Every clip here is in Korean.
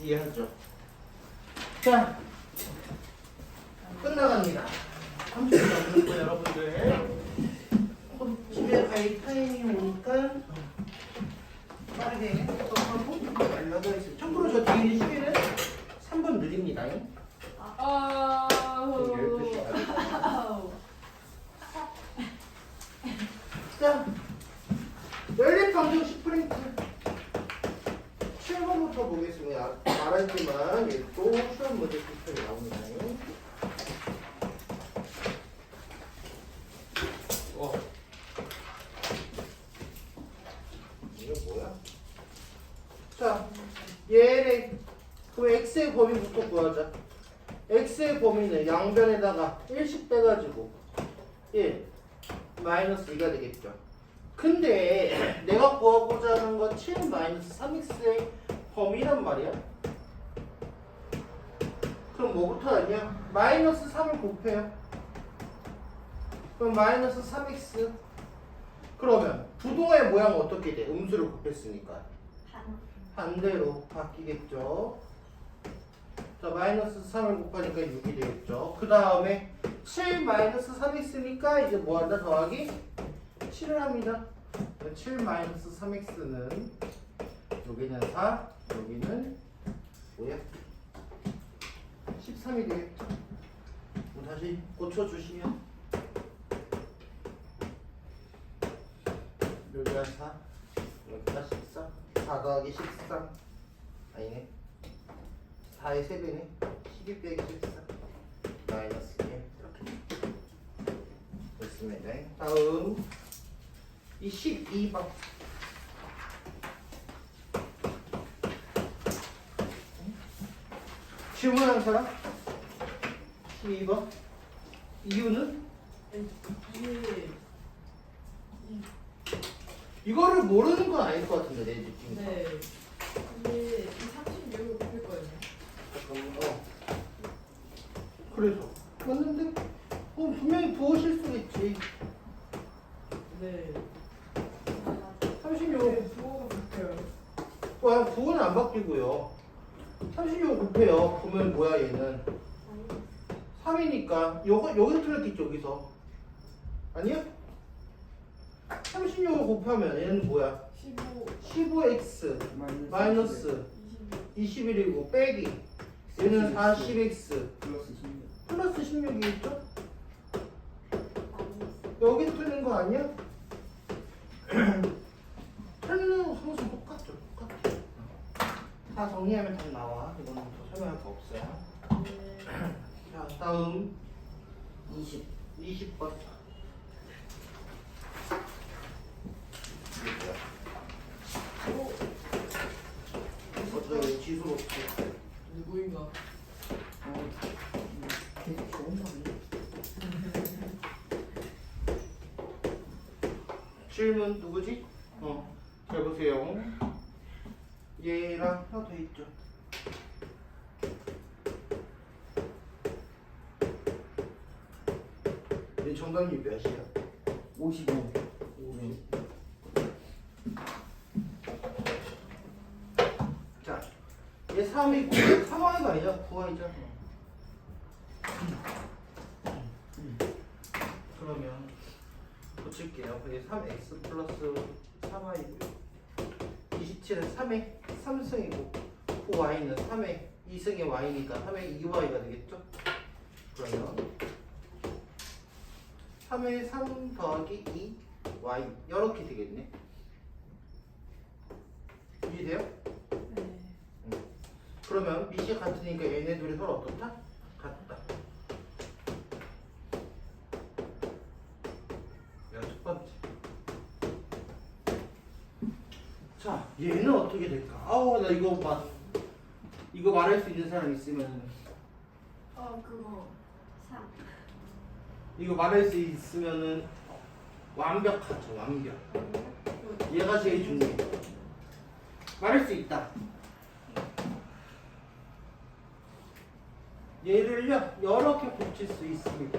이해하죠? 자, 끝나갑니다. 30분 남는 거 여러분들. 곧 집에 갈 타이밍이 오니까 빠르게 하고 연락을 했어요. 참고로 저 뒤에 시계는 3분 느립니다. 아. 12시. 자, 연립방정 스프린트 7번부터 보겠습니다. 말하지만 얘또 시험 문제 비슷하게 나옵니다. 어. 이게 뭐야? 자, 얘를 그 x의 범위부터 구하자. x의 범위는 양변에다가 1씩 빼가지고 1 마이너스 2가 되겠죠. 근데 내가 구하고자 하는 건 7 마이너스 3x의 범위란 말이야. 그럼 뭐부터 하냐? 마이너스 3을 곱해요. 그럼 마이너스 3x. 그러면 부동의 모양은 어떻게 돼? 음수를 곱했으니까. 반대로 바뀌겠죠. 자, 마이너스 3을 곱하니까 6이 되겠죠. 그 다음에 7 마이너스 3x니까 이제 뭐 한다? 더하기 7을 합니다. 7 마이너스 3x는 여기는 4, 여기는 뭐야? 13이 되겠죠. 뭐 다시 고쳐주시면. 여기가 4, 여기가 13, 4 더하기 13 아니네. 4의 3배네. 12 빼기 14 마이너스 1 이렇게. 됐습니다. 다음. 이 12번. 질문하는 사람? 12번 이유는? 예. 이거를 모르는 건 아닐 것 같은데 내 느낌 네. 근데 이 36을 곱할 거예요. 잠깐만 어 그래서 맞는데? 어 분명히 부어실 수 있지 네. 36 네, 부호가 바뀌어요. 와, 부호는 안 바뀌고요. 36 곱해요. 보면 뭐야 얘는 3이니까 요거 여기서 틀렸겠죠 여기서 아니야? 36을 곱하면 얘는 뭐야? 15, 15x 마이너스 21. 21이고 빼기 얘는 40x 플러스 16 플러스 16이겠죠? 여기서 틀린 거 아니야? 틀리는 거 항상 똑같죠 똑같죠 다 정리하면 다 나와 이거는 더 설명할 거 없어요 네. 자, 다음 20, 20번. 이게 뭐야? 오, 어쩌다 지수로? 누구인가? 어 되게 좋은 거 아니야? 질문 누구지? 어, 잘 보세요. 얘랑 하나 더 있죠. 얘 정답률 몇이야? 55 자, 얘 3이 9, 3화가 아니라 9화이잖아. 그러면 고칠게요. 그게 3x 플러스 3y고요. 27은 3의 3승이고 9y는 3의 2승의 y니까 3의 2y가 되겠죠? 그러면 3의 3 더하기 2 y 이렇게 되겠네. 이해돼요? 네. 그러면 밑이 같으니까 얘네 둘이 서로 어떻다? 같다. 야, 첫 번째. 자, 얘는 어떻게 될까? 아우, 나 이거 막, 이거 말할 수 있는 사람 있으면, 어 그거 3 이거 말할 수 있으면은 완벽하죠, 완벽. 얘가 제일 중요해. 말할 수 있다. 얘를요, 이렇게 고칠 수 있습니다.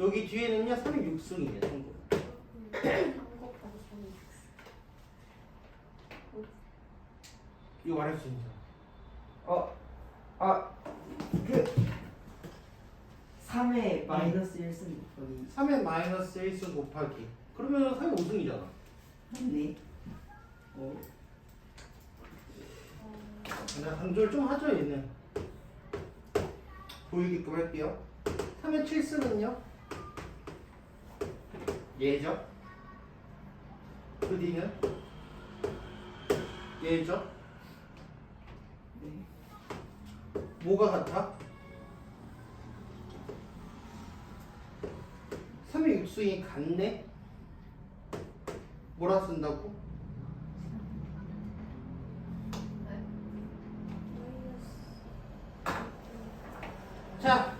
여기 뒤에는요 3의 6승이에요 참고 3 곱하기 3이 이거 말할 수 있는 어, 아, 그 3에 마이너스 1승 곱하기. 3의 마이너스 1승 곱하기. 그러면 3의 5승이잖아. 맞네. 어, 내가 강조를 좀 하죠 얘는 보이게끔 할게요. 3의 7승은요? 얘죠? 그 뒤는? 얘죠? 네. 뭐가 같아? 3의 6승이 같네? 뭐라 쓴다고? 자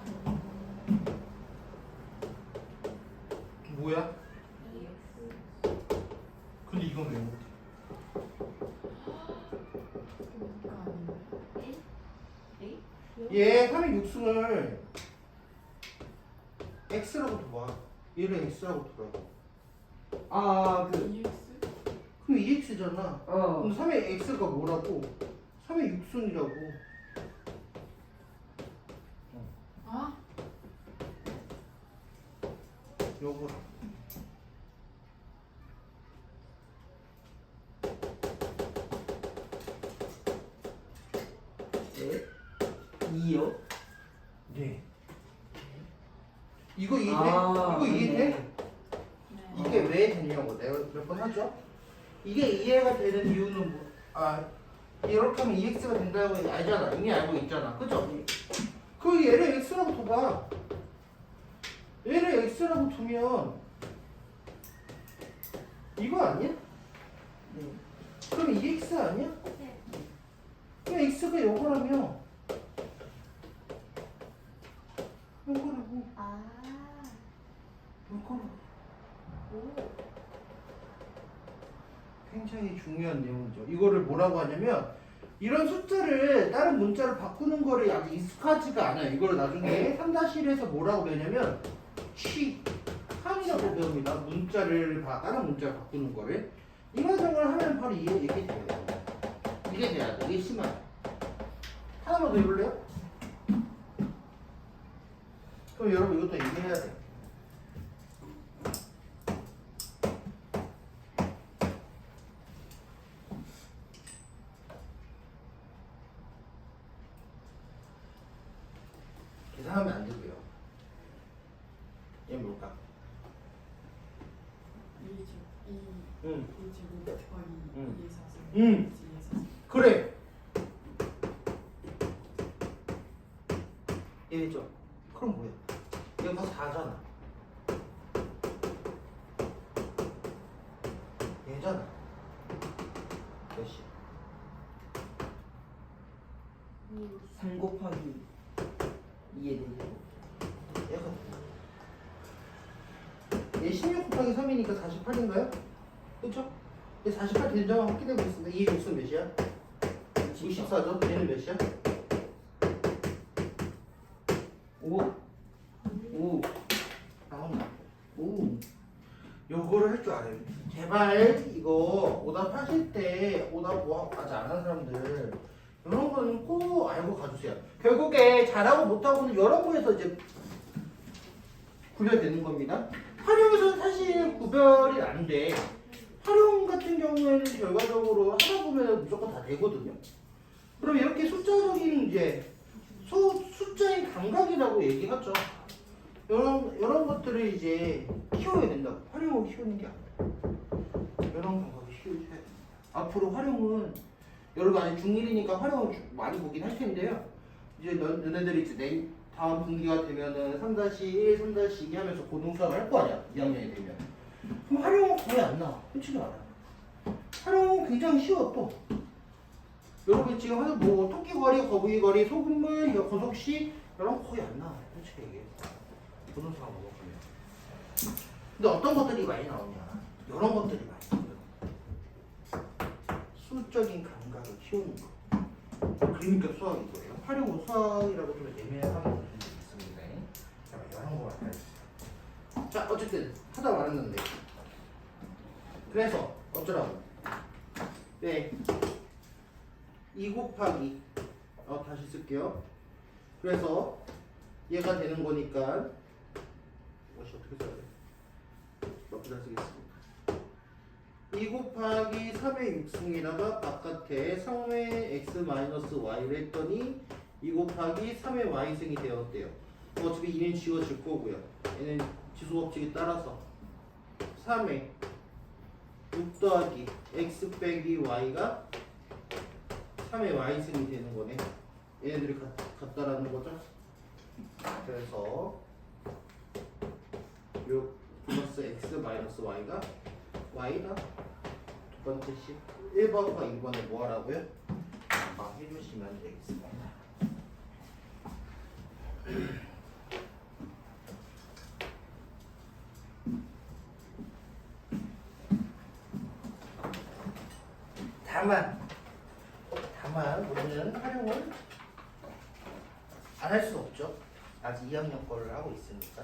뭐야? 근데 이건 왜 못해? 얘 3의 6승을 x라고 둬봐 얘를 x라고 두라고 아, 그, EX? 그럼 2x잖아 어, 그럼 3의 x가 뭐라고? 3의 6승이라고 아? 요거 네. 2요? 네 이거 이해? 아, 이거 이해돼? 네. 이게 왜 됐냐고 내가 몇 번 하죠? 이게 이해가 되는 이유는 뭐, 아 이렇게 하면 EX가 된다고 알잖아 이미 알고 있잖아 그죠? 그 얘를 X라고 둬봐 얘를 X라고 두면 이거 아니야? 네. 그럼 EX 아니야? 네. 그럼 X가 요거라며 아. 요거라고 오. 굉장히 중요한 내용이죠. 이거를 뭐라고 하냐면 이런 숫자를 다른 문자로 바꾸는 거를 아직 익숙하지가 않아요. 이걸 나중에 3-1에서 뭐라고 배우냐면 취, 함이라고 배웁니다. 문자를 바, 다른 문자로 바꾸는 거를 이 과정을 하면 바로 이해, 이게 돼요. 이게 돼야 돼. 이게 심해요. 하나만 더 해볼래요? 그럼 여러분 이것도 이해해야 돼. 계산하면 안 되고요. 얘 뭘까? 2제곱 2 응. 2제곱 곱하기 응. 2의 4승 응. 2의 4승 그래. 얘죠. 그럼 뭐야? 얘가 4잖아. 얘잖아. 몇이야? 3 곱하기 2에 대해 얘가 얘16 곱하기 3이니까 48인가요? 그쵸? 얘48 된장은 확기되고 있습니다. 이 육수 몇이야? 64죠? 얘는 몇이야? 5 5 나온다. 오 요거를 할 줄 알아요. 제발 이거 오답 하실 때 오답 뭐 아직 안한 사람들 이런 거는 꼭 알고 가주세요. 결국에 잘하고 못하고는 여러 거에서 이제 구별되는 겁니다. 활용에서는 사실 구별이 안 돼. 활용 같은 경우에는 결과적으로 하다 보면 무조건 다 되거든요. 그럼 이렇게 숫자적인 이제 수, 숫자의 감각이라고 얘기하죠. 이런 이런 것들을 이제 키워야 된다고. 활용을 키우는 게 아니라 이런 감각을 키우셔야 됩니다. 앞으로 활용은 여러분 아직 중1이니까 활용을 주- 많이 보긴 할 텐데요. 이제 너, 너네들이 이제 내 다음 분기가 되면은 3-1, 3-2 하면서 고등 수학을 할 거 아니야. 2학년이 되면. 그럼 활용은 거의 안 나와. 솔직히 말하면. 활용은 굉장히 쉬워 또. 여러분 지금 하는 뭐 토끼 거리, 거북이 거리, 소금물, 거속시 이런 거 거의 안 나와요. 솔직히 얘기해. 고등 수학 먹어보면. 근데 어떤 것들이 많이 나오냐? 이런 것들이 많이 나와요. 수적인 감각을 키우는 거. 그러니까 수학인 거예요. 활용은 수학이라고 좀 애매한 부분이 있습니다. 자, 이런 거 알아주세요. 자 어쨌든 하다 말았는데 그래서 어쩌라고 네. 2 곱하기. 어 다시 쓸게요. 그래서 얘가 되는 거니까 뭐시 어떻게 써야 돼? 몇분다 쓰겠습니다 2 곱하기 3의 6승에다가 바깥에 3의 x 마이너스 y를 했더니 2 곱하기 3의 y승이 되었대요. 어차피 2는 지워질 거고요. 얘는 지수 법칙에 따라서 3의 6 더하기 x 빼기 y가 3의 y승이 되는 거네. 얘네들이 같, 같다라는 거죠? 그래서 6 플러스 x 마이너스 y가 y다. 두 번째 식 1번과 2번에 뭐 하라고요? 아, 해주시면 되겠습니다. 다만 다만 우리는 활용을 안 할 수 없죠. 아직 2학년 거를 하고 있으니까.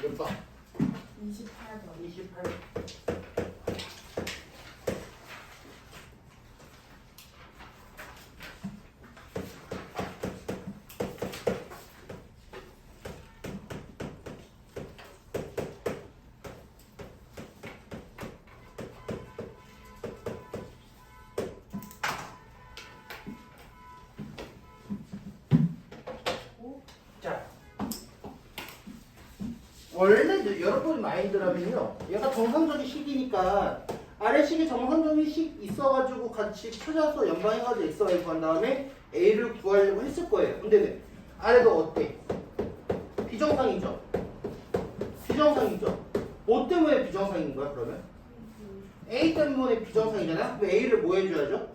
몇 번? 28번 28. 마인드라면요, 얘가 정상적인 식이니까 아래식에 정상적인 식 있어가지고 같이 찾아서 연방해가지고 x, y 구한 다음에 a를 구하려고 했을 거예요. 근데 네, 아래가 어때? 비정상이죠. 비정상이죠. 뭐 때문에 비정상인 거야 그러면? a 때문에 비정상이잖아. 그럼 a를 뭐 해줘야죠?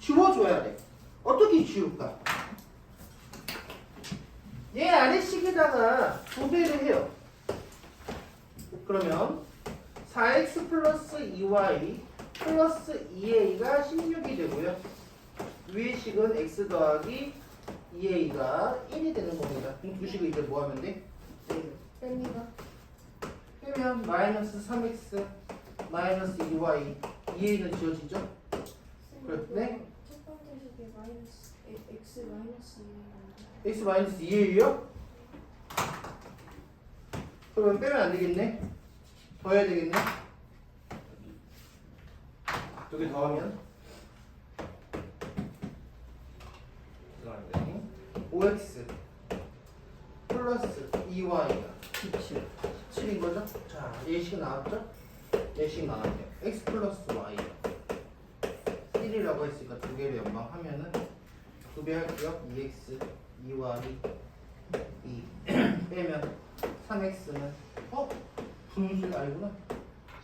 지워줘야 돼. 어떻게 지울까? 얘 아래식에다가 두 배를 해요. 그러면 4x 플러스 2y 플러스 2a가 16이 되고요. 위의 식은 x 더하기 2a가 1이 되는 겁니다. 그럼 두 식을 이제 뭐 하면 돼? 뺍니다. 빼면 마이너스 3x 마이너스 2y 2a는 지워지죠? 그래, 네? 첫 번째 식이 마이너스 에- x 마이너스 2인데 x 마이너스 2a요? 그러면 빼면 안 되겠네? 더 해야 되겠네? 두개 더하면? 죄송합니다. 5x 플러스 2y가 17 7인 거죠? 자, 예식 나왔죠? 예식 나왔네요. x 플러스 y 1이라고 했으니까 두 개를 연방하면은 두 배 할게요. 2x, 2y, 2 빼면 3x는 어? 분수 아니구나.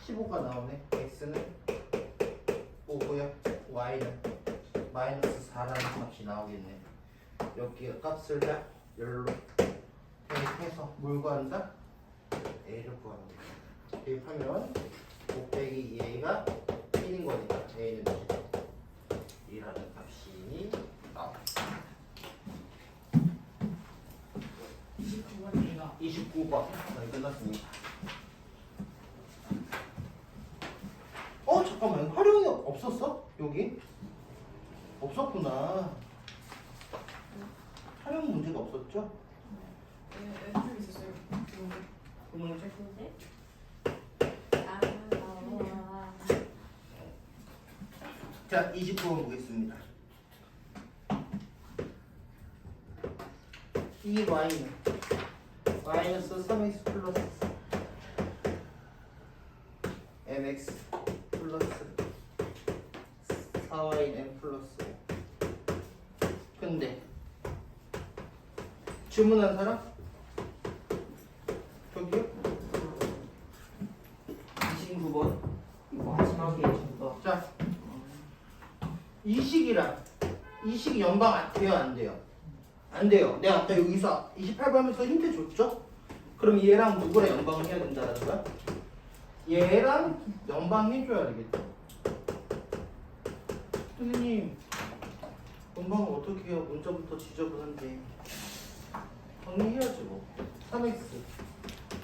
15가 나오네. x는 5고요. y는 마이너스 4라는 값이 나오겠네. 여기 값을 다 열로 대입해서 뭘 구한다? a를 구합니다. 대입하면 5 빼기 2a가 1인 거니까 a는 1이라는 값이. 29번입니다 29번 네, 끝났습니다. 어 잠깐만 활용이 없었어? 여기? 없었구나. 활용 문제가 없었죠? 네, 있었어요? 근데 아 어. 자 29번 보겠습니다. 이 y는 마이너스 3x 플러스 mx 4yn 플러스 근데 주문한 사람? 저기요? 29번 마지막에 정답 자, 이 식이랑 이 식이 연방 안 돼요, 안 돼요? 안 돼요. 내가 아까 여기서 28번 하면서 힌트 줬죠? 그럼 얘랑 누구랑 연방을 해야 된다는 거야? 얘랑 연방해줘야 되겠죠? 선생님, 연방을 어떻게 해요? 문자부터 지저분한데. 정리해야지 뭐. 3x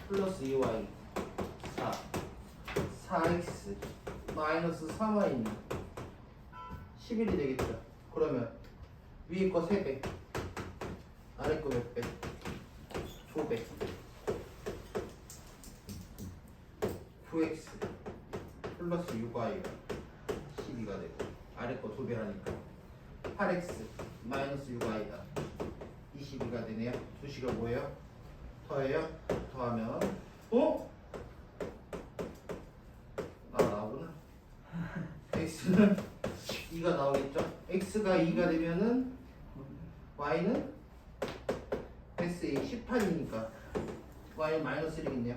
플러스 2y 4 4x 마이너스 3y는 11이 되겠죠. 그러면 위에 거 3배 아래 거 몇 배? 2배 9x 플러스 6y가 12가 되고 아래 거 2배 하니까 8x 마이너스 6y가 22가 되네요. 수식가 뭐예요? 더해요? 더하면 어? 아 나오구나. x는 2가 나오겠죠? x가 2가 되면은 y는 s 18이니까 y는 마이너스 1이겠네요.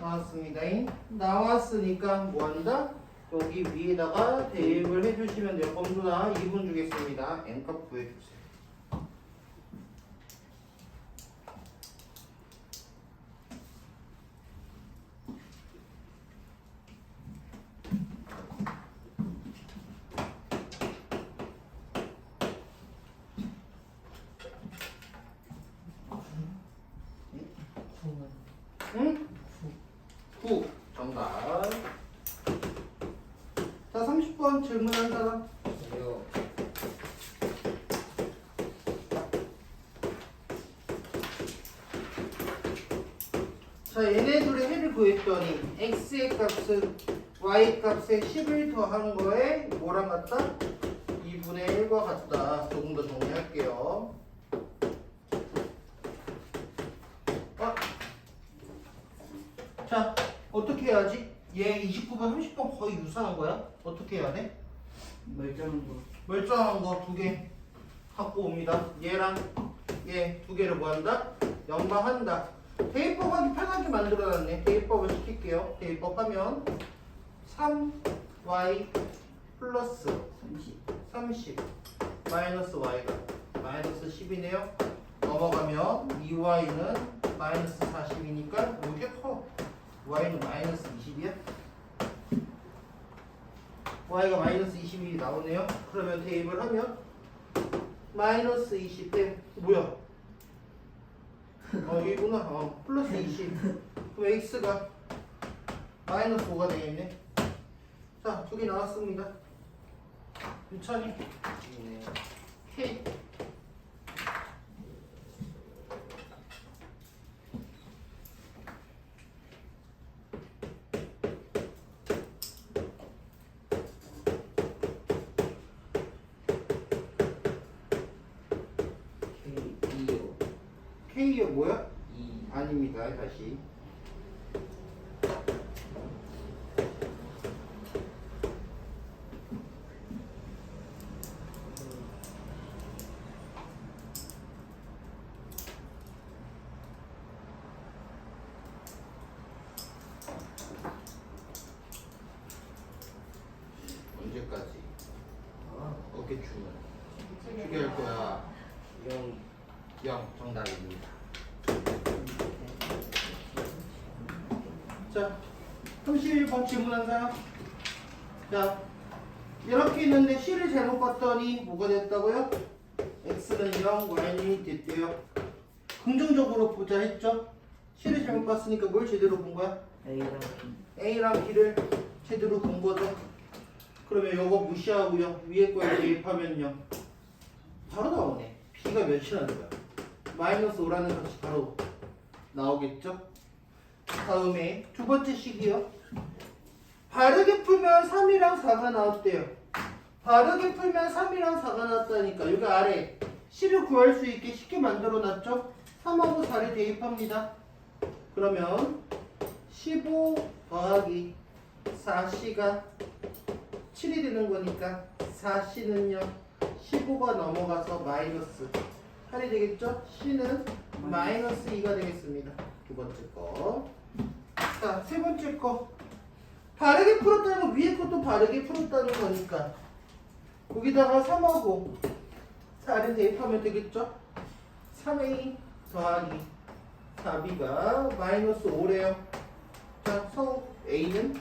나왔습니다. 나왔으니까 뭐한다? 여기 위에다가 대입을 해주시면 돼요. 검수나 2분 주겠습니다. n값 구해주세요. 응? 9 정답 자 30번 질문한 사람 저요. 자 얘네들의 해를 구 했더니 x의 값은 y 값에 10을 더한 거에 뭐랑 같다? 2분의 1과 같다 조금 더 정리할게요 아. 자 어떻게 해야지? 얘 29번 30번 거의 유사한 거야 어떻게 해야 돼? 멀쩡한 거. 멀쩡한 거 두 개 갖고 옵니다. 얘랑 얘 두 개를 뭐 한다? 연방한다. 대입법 하기 편하게 만들어놨네. 대입법을 시킬게요. 대입법 하면 3y 플러스 30. 30 마이너스 y가 마이너스 10이네요. 넘어가면 2y는 마이너스 40이니까 이게 커. y는 마이너스 20이야. y가 마이너스 20이 나오네요. 그러면 대입을 하면 마이너스 20대 뭐야? 어 여기구나. 어 플러스 20. 그럼 x가 마이너스 5가 되겠네. 자, 두 개 나왔습니다. 유찬이 네. K 2요. K가 뭐야? 2. 아닙니다. 다시. 언제까지? 아, 어깨춤을 어떻게 할 거야? 0. 0 정답입니다. 자, 31번 질문한 사람. 자, 이렇게 있는데 C를 잘못 봤더니 뭐가 됐다고요? X는 0, Y는 됐대요. 긍정적으로 보자 했죠? C를 잘못 봤으니까 뭘 제대로 본 거야? A랑 B. A랑 B를 제대로 본 거죠. 그러면 요거 무시하고요. 위에 거에 대입하면요. 바로 나오네. B가 몇이라는 거야? 마이너스 5라는 값이 바로 나오겠죠? 다음에 두 번째 식이요. 바르게 풀면 3이랑 4가 나왔대요. 바르게 풀면 3이랑 4가 나왔다니까. 여기 아래 10을 구할 수 있게 쉽게 만들어 놨죠? 3하고 4를 대입합니다. 그러면 15 더하기 4C가 7이 되는 거니까 4C는요 15가 넘어가서 마이너스 8이 되겠죠? C는 마이너스 2가 되겠습니다. 두 번째 거. 자, 세 번째 거. 바르게 풀었다는 건 위에 것도 바르게 풀었다는 거니까 거기다가 3하고 4를 대입하면 되겠죠? 3A 더하기 4B가 마이너스 5래요. 자, 서 A는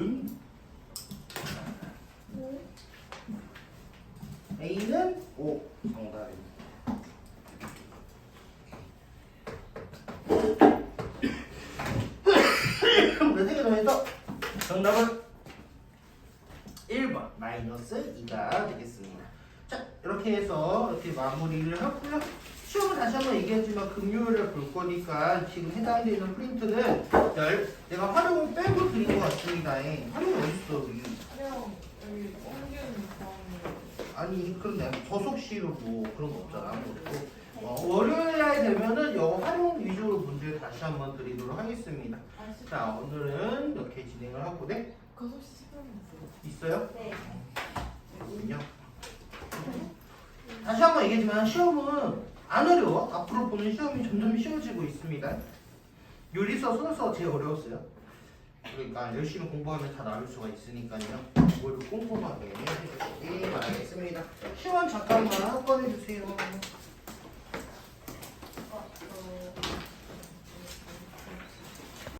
음. A는 5 정답입니다. 우리 세개 더해서 정답은 1번 마이너스 2가 되겠습니다. 자 이렇게 해서 이렇게 마무리를 하고요. 시험을 다시 한번 얘기했지만 금요일에 볼 거니까 지금 해당되어 있는 프린트는 열 내가 활용을 빼고 드린 것 같습니다. 활용이 어딨어 여기. 촬영 여기 아니 그럼 내가 저속시로 뭐 그런 거 없잖아 아무것도 어, 월요일 날 되면은 영어 활용 위주로 문제를 다시 한번 드리도록 하겠습니다 자 오늘은 이렇게 진행을 하고 네 거소시 시간이었어요. 있어요? 네. 있군요 다시 한번 얘기했지만 시험은 안 어려워. 앞으로 보는 시험이 점점 쉬워지고 있습니다. 요리서 순서 제일 어려웠어요. 그러니까 열심히 공부하면 다 나올 수가 있으니까요. 공부를 꼼꼼하게 해주시기 바라겠습니다. 시원 잠깐만 꺼내주세요